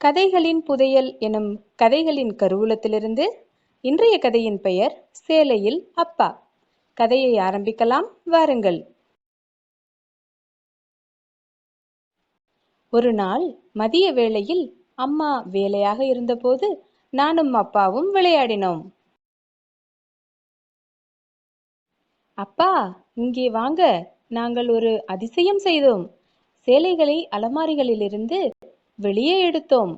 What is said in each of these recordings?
கதைகளின் புதையல் எனும் கதைகளின் கருவூலத்திலிருந்து இன்றைய கதையின் பெயர் சேலையில் அப்பா. கதையை ஆரம்பிக்கலாம் வாருங்கள். ஒரு நாள் மதிய வேளையில் அம்மா வேலையாக இருந்தபோது நானும் அப்பாவும் விளையாடினோம். அப்பா இங்கே வாங்க. நாங்கள் ஒரு அதிசயம் செய்தோம். சேலைகளை அலமாரிகளிலிருந்து வெளியே எடுத்தோம்.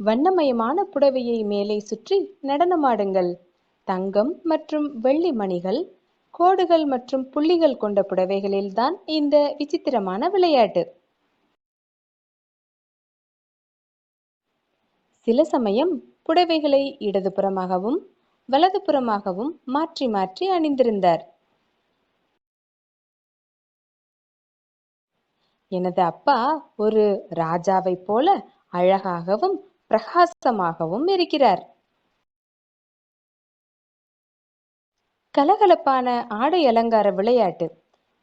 வண்ணமயமான புடவையை மேலே சுற்றி நடனமாடுங்கள். தங்கம் மற்றும் வெள்ளி மணிகள் கோடுகள் மற்றும் புள்ளிகள் கொண்ட புடவைகளில்தான் இந்த விசித்திரமான விளையாட்டு. சில சமயம் புடவைகளை இடதுபுறமாகவும் வலதுபுறமாகவும் மாற்றி மாற்றி அணிந்திருந்தார். எனது அப்பா ஒரு ராஜாவைப் போல அழகாகவும் பிரகாசமாகவும் இருக்கிறார். கலகலப்பான ஆடை அலங்கார விளையாட்டு.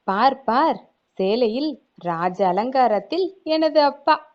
பார் பார் சேலையில் ராஜ அலங்காரத்தில் எனது அப்பா.